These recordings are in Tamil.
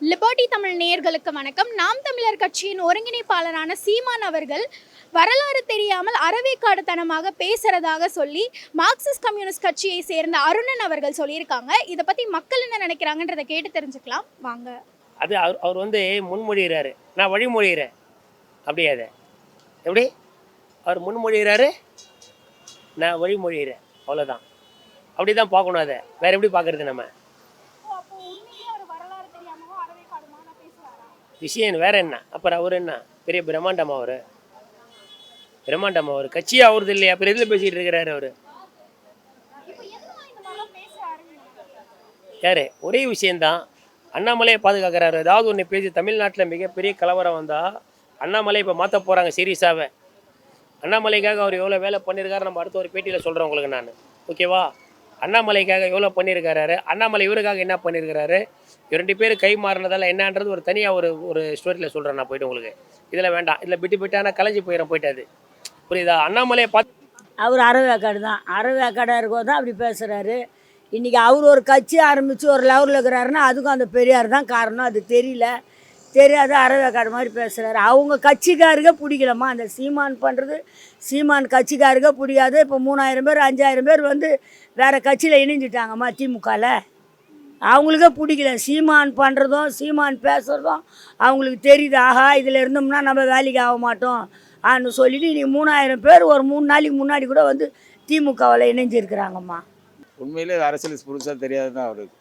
லிபர்டி தமிழ் நேயர்களுக்கு வணக்கம். நாம் தமிழர் கட்சியின் ஒருங்கிணைப்பாளரான சீமான் அவர்கள் வரலாறு தெரியாமல் அறவேக்காடுத்தனமாக பேசுறதாக சொல்லி மார்க்சிஸ்ட் கம்யூனிஸ்ட் கட்சியை சேர்ந்த அருணன் அவர்கள் சொல்லியிருக்காங்க. இதை பத்தி மக்கள் என்ன நினைக்கிறாங்கன்றதை கேட்டு தெரிஞ்சுக்கலாம். வாங்க. அது அவர் அவர் வந்து முன்மொழிகிறாரு. நான் வழிமொழிகிறேன். அப்படியே அதை. எப்படி? அவர் முன்மொழிகிறாரு நான் வழிமொழிகிறேன். அவ்வளோதான் அப்படி தான் பார்க்கணும் அதை. வேற எப்படி பார்க்கறது நம்ம? விஷயம் வேற என்ன? அப்புறம் அவர் என்ன? பெரிய பிரம்மாண்டம் அவர். பிரம்மாண்டம் அவர். கட்சியே அவருது இல்லையா? அப்புறம் எதில் பேசிகிட்டு இருக்கிறாரு அவர்? யாரு? ஒரே விஷயந்தான் அண்ணாமலையை பாதுகாக்கிறாரு. ஏதாவது ஒன்று பேசி தமிழ்நாட்டில் மிகப்பெரிய கலவரம் வந்தால் அண்ணாமலை இப்போ மாற்ற போகிறாங்க சீரியஸாகவே அண்ணாமலைக்காக அவர் எவ்வளோ வேலை பண்ணியிருக்காரு நம்ம அடுத்த ஒரு பேட்டியில் சொல்கிறேன் உங்களுக்கு நான். ஓகேவா? அண்ணாமலைக்காக எவ்வளோ பண்ணியிருக்காரு? அண்ணாமலை இவருக்காக என்ன பண்ணியிருக்கிறாரு இவர் ரெண்டு கை மாறினதால என்னன்றது ஒரு தனியாக ஒரு ஒரு ஸ்டோரியில் சொல்கிறேன் நான் போய்ட்டு உங்களுக்கு. இதில் வேண்டாம். இதில் விட்டு விட்டானா கலைஞ்சி போயிடும் போயிட்டாது புரியுதா? அண்ணாமலையை பார்த்து அவர் அறவேக்காடு தான். அறவேக்காடாக இருக்கோ தான் அப்படி பேசுகிறாரு இன்றைக்கி அவர் ஒரு கட்சி ஆரம்பித்து ஒரு லெவலில் இருக்கிறாருன்னா அதுக்கும் அந்த பெரியார் தான் காரணம். அது தெரியல. தெரியாது அறவேக்காடு மாதிரி பேசுகிறாரு அவங்க கட்சிக்காருக்கே பிடிக்கலம்மா. அந்த சீமான் பண்ணுறது சீமான் கட்சிக்காருக்கே பிடிக்காது. இப்போ மூணாயிரம் பேர் அஞ்சாயிரம் பேர் வந்து வேறு கட்சியில் இணைஞ்சிட்டாங்கம்மா திமுகவில் அவங்களுக்கே பிடிக்கல. சீமான் பண்ணுறதும் சீமான் பேசுகிறதும் அவங்களுக்கு தெரியுது. ஆஹா இதில் இருந்தோம்னா நம்ம வேலைக்கு ஆக மாட்டோம் ஆன்னு சொல்லிட்டு நீ மூணாயிரம் பேர் ஒரு மூணு நாளைக்கு முன்னாடி கூட வந்து திமுகவில் இணைஞ்சிருக்கிறாங்கம்மா. உண்மையிலே அரசியல் புதுசாக தெரியாது தான் அவருக்கு.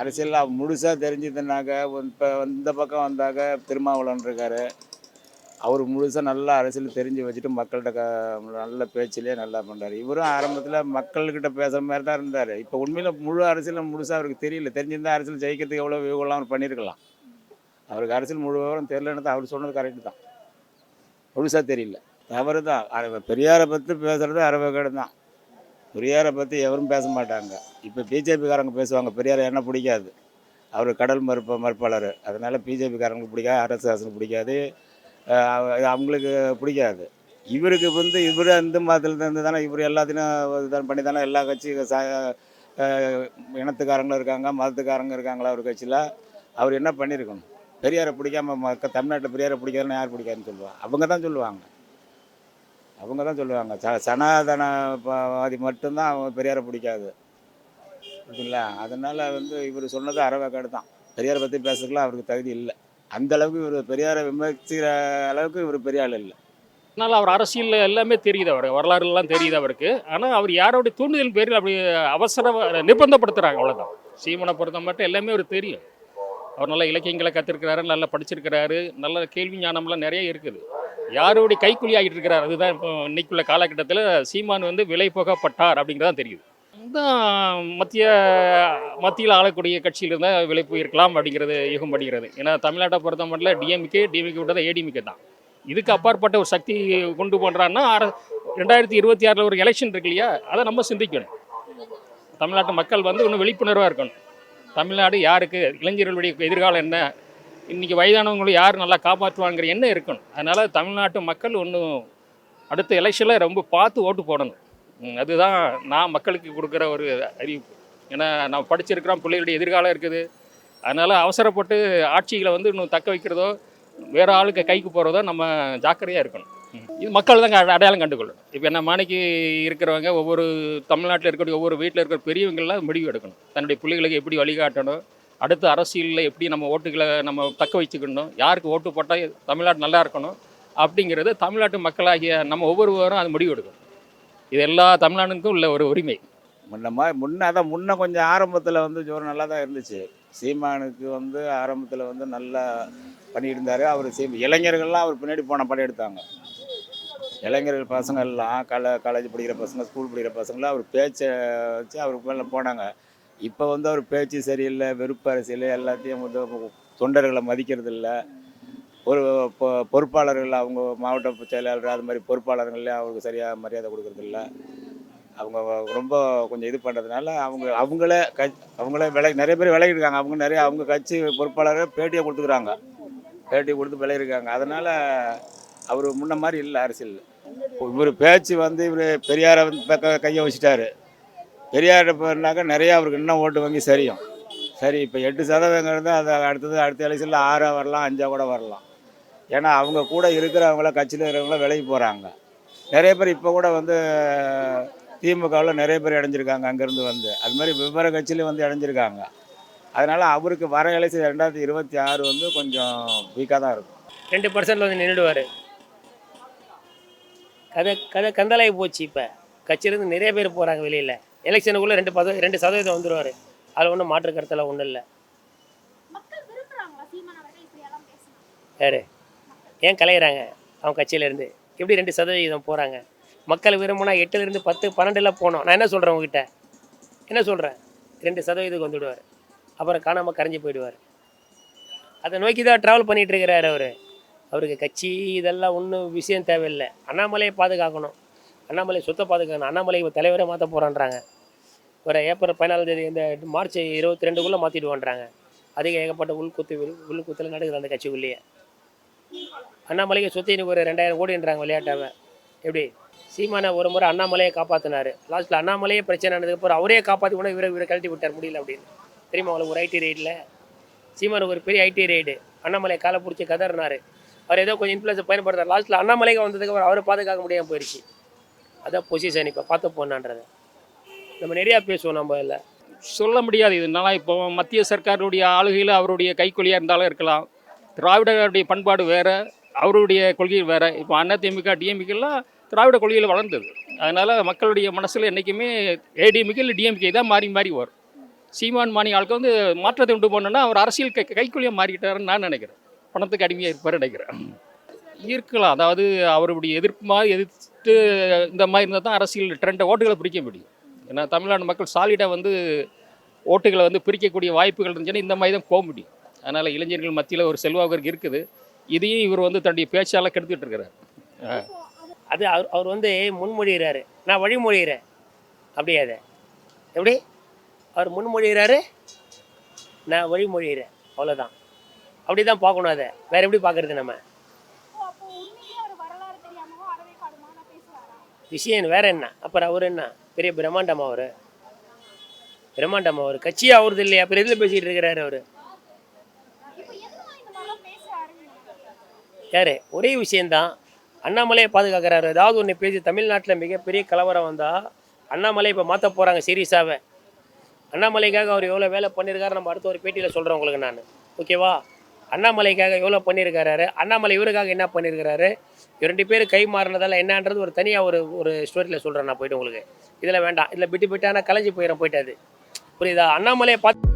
அரசியல் முழுசாக தெரிஞ்சதுனாக்க இப்போ இந்த பக்கம் வந்தாக்க திருமாவளவன் இருக்காரு. அவர் முழுசாக நல்லா அரசியல் தெரிஞ்சு வச்சுட்டு மக்கள்கிட்ட க நல்ல பேச்சிலே நல்லா பண்ணுறாரு இவரும் ஆரம்பத்தில் மக்கள்கிட்ட பேசுகிற மாதிரி தான் இருந்தார். இப்போ உண்மையில் முழு அரசியல் முழுசாக அவருக்கு தெரியல. தெரிஞ்சிருந்தால் அரசியல் ஜெயிக்கிறதுக்கு எவ்வளோ வியூகம்லாம் அவர் பண்ணியிருக்கலாம் அவருக்கு அரசியல் முழு விவரம் தெரியலன்னு தான் அவர் சொன்னது கரெக்டு தான். முழுசாக தெரியல. தவறு தான். பெரியாரை பற்றி பேசுகிறது அரவகேடு தான். பெரியாரை பற்றி எவரும் பேச மாட்டாங்க. இப்போ பிஜேபிக்காரங்க பேசுவாங்க பெரியார் என்ன பிடிக்காது. அவர் கடல் மறுப்ப மறுப்பாளர். அதனால் பிஜேபிக்காரங்களுக்கு பிடிக்காது ஆர்எஸ்எஸ்க்கு பிடிக்காது. அவங்களுக்கு பிடிக்காது. இவருக்கு வந்து இவர் அந்த மதத்தில் இருந்து தானே இவர் எல்லாத்தையும் பண்ணி தானே எல்லா கட்சி ச இனத்துக்காரங்களும் இருக்காங்க மதத்துக்காரங்க இருக்காங்களா ஒரு கட்சியில். அவர் என்ன பண்ணியிருக்கணும் பெரியாரை பிடிக்காம மக்க தமிழ்நாட்டில் பெரியாரை பிடிக்காதுன்னு யார் பிடிக்காதுன்னு சொல்லுவாங்க அவங்க தான் சொல்லுவாங்க. அவங்க தான் சொல்லுவாங்க. ச சனாதனவாதி மட்டும்தான் அவங்க பெரியாரை பிடிக்காது. புரியுதுங்களா? அதனால் வந்து இவர் சொன்னது அறவேக்காடு தான். பெரியாரை பற்றி பேசுறதுக்குலாம் அவருக்கு தகுதி இல்லை. அந்த அளவுக்கு இவர் பெரியாரை விமர்சிக்கிற அளவுக்கு இவர் பெரிய ஆள் இல்லை. அதனால் அவர் அரசியலில் எல்லாமே தெரியுது அவர் வரலாறுலாம் தெரியுது அவருக்கு. ஆனால் அவர் யாரோடைய தூண்டுதல் பேரில் அப்படி அவசர நிர்பந்தப்படுத்துகிறாங்க அவ்வளோதான் சீமனை பொறுத்த மட்டும் எல்லாமே அவர் தெரியும். அவர் நல்ல இலக்கியங்களை கற்றுருக்கிறாரு நல்லா படிச்சிருக்கிறாரு. நல்ல கேள்வி ஞானம்லாம் நிறைய இருக்குது. யாருடைய கைக்கூலி ஆகிட்டு இருக்கிறார்? அதுதான் இப்போ இன்னைக்குள்ள காலகட்டத்தில் சீமான் வந்து விலை போகப்பட்டார் அப்படிங்கிறதான் தெரியுது. தான் மத்திய மத்தியில் ஆளக்கூடிய கட்சியில் இருந்தால் விலை போயிருக்கலாம் அப்படிங்கிறது யூகப்படுகிறது ஏன்னா தமிழ்நாட்டை பொறுத்த மட்டும் டிஎம்கே டிஎம்கே விட்டதை ஏடிஎம்கே தான். இதுக்கு அப்பாற்பட்ட ஒரு சக்தி கொண்டு போன்றான்னா ரெண்டாயிரத்தி இருபத்தி ஆறில் ஒரு எலெக்ஷன் இருக்கு இல்லையா? அதை நம்ம சிந்திக்கணும். தமிழ்நாட்டு மக்கள் வந்து இன்னும் விழிப்புணர்வாக இருக்கணும். தமிழ்நாடு யாருக்கு இளைஞர்களுடைய எதிர்காலம் என்ன? இன்றைக்கி வயதானவங்களை யார் நல்லா காப்பாற்றுவாங்கிற எண்ணம் இருக்கணும். அதனால் தமிழ்நாட்டு மக்கள் ஒன்றும் அடுத்த எலெக்ஷனில் ரொம்ப பார்த்து ஓட்டு போடணும். அதுதான் நான் மக்களுக்கு கொடுக்குற ஒரு அறிவிப்பு. ஏன்னா நான் படிச்சிருக்கிறோம் பிள்ளைகளுடைய எதிர்காலம் இருக்குது. அதனால் அவசரப்பட்டு ஆட்சிகளை வந்து இன்னும் தக்க வைக்கிறதோ வேறு ஆளுக்கு கைக்கு போகிறதோ நம்ம ஜாக்கிரதையாக இருக்கணும். இது மக்கள் தான் அட- அடையாளம் கண்டுக்கொள்ளணும் இப்போ என்ன மாணிக்கு இருக்கிறவங்க ஒவ்வொரு தமிழ்நாட்டில் இருக்கக்கூடிய ஒவ்வொரு வீட்டில் இருக்கிற பெரியவங்களாம் முடிவு எடுக்கணும். தன்னுடைய பிள்ளைகளுக்கு எப்படி வழிகாட்டணும் அடுத்த அரசியலில் எப்படி நம்ம ஓட்டுகளை நம்ம தக்க வச்சுக்கணும் யாருக்கு ஓட்டு போட்டால் தமிழ்நாடு நல்லா இருக்கணும் அப்படிங்கிறது தமிழ்நாட்டு மக்களாகிய நம்ம ஒவ்வொருவரும் அது முடிவு எடுக்கும். இது எல்லா தமிழ்நாடுக்கும் உள்ள ஒரு உரிமை. முன்ன மாதிரி முன்ன அதான் முன்ன கொஞ்சம் ஆரம்பத்தில் வந்து ஜோரம் நல்லா தான் இருந்துச்சு. சீமானுக்கு வந்து ஆரம்பத்தில் வந்து நல்லா பண்ணியிருந்தார். அவர் சீ இளைஞர்கள்லாம் அவர் பின்னாடி போன படம் எடுத்தாங்க. இளைஞர்கள் பசங்கள்லாம் கல கால காலேஜ் படிக்கிற பசங்க ஸ்கூல் படிக்கிற பசங்களாம் அவர் பேச்சை வச்சு அவருக்கு மேலே போனாங்க. இப்போ வந்து அவர் பேச்சு சரியில்லை வெறுப்பு அரசியல் எல்லாத்தையும் வந்து தொண்டர்களை மதிக்கிறது இல்லை ஒரு பொ- பொறுப்பாளர்கள் அவங்க மாவட்ட செயலாளர் அது மாதிரி பொறுப்பாளர்கள்லாம் அவருக்கு சரியாக மரியாதை கொடுக்கறதில்ல. அவங்க ரொம்ப கொஞ்சம் இது பண்ணுறதுனால அவங்க அவங்களே க அவங்களே விலை நிறைய பேர் விலகிருக்காங்க அவங்க நிறைய அவங்க கட்சி பொறுப்பாளர்கள் பேட்டியை கொடுத்துக்குறாங்க. பேட்டி கொடுத்து விலகிருக்காங்க அதனால் அவர் முன்ன மாதிரி இல்லை அரசியல் இவர் பேச்சு வந்து இவர் பெரியாரை வந்து கையை வச்சுட்டாரு. பெரியார்கிட்ட பேர்னாக்கா நிறையா அவருக்கு இன்னும் ஓட்டு வங்கி சரியும். சரி இப்போ எட்டு சதவீதங்கிறது அது அடுத்தது அடுத்த எலெக்ஷனில் ஆறாக வரலாம் அஞ்சாக கூட வரலாம். ஏன்னா அவங்க கூட இருக்கிறவங்கள கட்சியில் இருக்கிறவங்கள விலகி போகிறாங்க நிறைய பேர் இப்போ கூட வந்து திமுகவில் நிறைய பேர் இடைஞ்சிருக்காங்க அங்கேருந்து வந்து. அது மாதிரி வெவ்வேறு கட்சியிலையும் வந்து இடைஞ்சிருக்காங்க அதனால் அவருக்கு வர எலெக்ஷன் ரெண்டாயிரத்தி இருபத்தி ஆறு வந்து கொஞ்சம் வீக்காக தான் இருக்கும். ரெண்டு பர்சன்ட் வந்து நின்றுடுவார் கதை கதை கந்தலாகி போச்சு இப்போ. கட்சியிலேருந்து நிறைய பேர் போகிறாங்க வெளியில். எலெக்ஷனுக்குள்ளே ரெண்டு பத ரெண்டு சதவீதம் வந்துடுவார் அதில் ஒன்றும் மாற்று கருத்தில் ஒன்றும் இல்லை யார்? ஏன் கலையிறாங்க? அவங்க கட்சியிலேருந்து. எப்படி ரெண்டு சதவீதம் போகிறாங்க மக்கள் விரும்பினா எட்டுலேருந்து பத்து பன்னெண்டில் போனோம். நான் என்ன சொல்கிறேன் உங்ககிட்ட? என்ன சொல்கிறேன் ரெண்டு சதவீதத்துக்கு வந்துவிடுவார் அப்புறம் காணாமல் கரைஞ்சி போயிடுவார். அதை நோக்கி தான் ட்ராவல் பண்ணிகிட்டு இருக்கிறாரு அவர். அவருக்கு கட்சி இதெல்லாம் ஒன்றும் விஷயம் தேவையில்லை. அண்ணாமலையை பாதுகாக்கணும். அண்ணாமலை சொத்தை பாதுகாக்கணும். அண்ணாமலை தலைவரை மாற்ற போகிறான்றாங்க வர ஏப்ரல் பதினாலாம் தேதி இந்த மார்ச் இருபத்தி ரெண்டுக்குள்ளே மாற்றிடுவோன்றாங்க அதிக ஏகப்பட்ட உள்குத்து உள்குத்தில் நடக்குது அந்த கட்சிக்குள்ளேயே. அண்ணாமலைக்கு சுற்றி இன்னைக்கு ஒரு ரெண்டாயிரம் கோடின்றாங்க விளையாட்டாவை. எப்படி? சீமானை ஒரு முறை அண்ணாமலையை காப்பாற்றினார் லாஸ்ட்டில் அண்ணாமலையே பிரச்சனை ஆனதுக்கு அப்புறம் அவரே காப்பாற்றி கூட இவரை இவரை கழட்டி விட்டார் முடியல அப்படின்னு. தெரியுமா அவங்களுக்கு ஒரு ஐடி ரைடில் சீமானுக்கு ஒரு பெரிய ஐடி ரைடு அண்ணாமலை காலை பிடிச்சி கதறினார். அவர் ஏதோ கொஞ்சம் இன்ஃப்ளூயன்ஸ் பயன்படுத்தார் லாஸ்ட்டில் அண்ணாமலைக்கு வந்ததுக்கப்புறம் அவரை பாதுகாக்க முடியாமல் போயிடுச்சு அதான் பொசிஷன் இப்போ பார்த்து போனான்றதை. நம்ம நிறையா பேசுவோம் நம்ம இல்லை சொல்ல முடியாது. இதனால இப்போ மத்திய சர்க்காருடைய ஆளுகையில் அவருடைய கைக்கொலியாக இருந்தாலும் இருக்கலாம். திராவிடருடைய பண்பாடு வேறு அவருடைய கொள்கை வேறு. இப்போ அதிமுக டிஎம்கெலாம் திராவிட கொள்கையில் வளர்ந்தது. அதனால் மக்களுடைய மனசில் என்றைக்குமே ஏடிஎம்கே இல்லை டிஎம்கே தான் மாறி மாறி வரும். சீமான் மாணி ஆளுக்கு வந்து மாற்றத்தை உண்டு போனோன்னா அவர் அரசியல் கை கைக்கொலியாக மாறிக்கிட்டாருன்னு நான் நினைக்கிறேன். பணத்துக்கு அடிமையாக இருப்பார் நினைக்கிறேன். இருக்கலாம். அதாவது அவருடைய எதிர்ப்பு மாதிரி எதிர்த்து இந்த மாதிரி இருந்தால் தான் அரசியல் ட்ரெண்டை ஓட்டுகளை பிடிக்க முடியும். ஏன்னா தமிழ்நாடு மக்கள் சாலிடாக வந்து ஓட்டுகளை வந்து பிரிக்கக்கூடிய வாய்ப்புகள் இருந்துச்சுன்னா இந்த மாதிரி தான் போக முடியும். அதனால் இளைஞர்கள் மத்தியில் ஒரு செல்வாக்கு இருக்குது. இதையும் இவர் வந்து தன்னுடைய பேச்சால கெடுத்துட்டு இருக்கிறார் அது அவர் அவர் வந்து முன்மொழிகிறாரு. நான் வழிமொழிகிறேன். அப்படியே அதை? எப்படி? அவர் முன்மொழிகிறாரு நான் வழிமொழிகிறேன். அவ்வளோதான் அப்படி தான் பார்க்கணும் அதை. வேற எப்படி பார்க்கறது நம்ம? விஷயம் வேற என்ன? அப்புறம் அவர் என்ன? பெரிய பிரம்மாண்டமா அவர். பிரம்மாண்டமா அவர். கட்சி அவரது இல்லையா? அப்புறம் இதில் பேசிகிட்டு இருக்கிறாரு அவர்? யார்? ஒரே விஷயந்தான் அண்ணாமலையை பாதுகாக்கிறாரு. ஏதாவது ஒன்று பேசி தமிழ்நாட்டில் மிகப்பெரிய கலவரம் வந்தால் அண்ணாமலை இப்போ மாற்ற போகிறாங்க சீரியஸாகவே அண்ணாமலைக்காக அவர் எவ்வளோ வேலை பண்ணியிருக்காரு நம்ம அடுத்த ஒரு பேட்டியில் சொல்கிறேன் உங்களுக்கு நான். ஓகேவா? அண்ணாமலைக்காக எவ்வளோ பண்ணியிருக்காரு அண்ணாமலை இவருக்காக என்ன பண்ணியிருக்கிறாரு இவர் ரெண்டு கை மாறினதால என்னன்றது ஒரு தனியாக ஒரு ஒரு ஸ்டோரியில் சொல்கிறேன் நான் போயிட்டு உங்களுக்கு. இதில் வேண்டாம். இதில் பிட்டு பிட்டான கலைஞ்சி போயிடும் போயிட்டாது புரியுதா? அண்ணாமலையை பார்த்து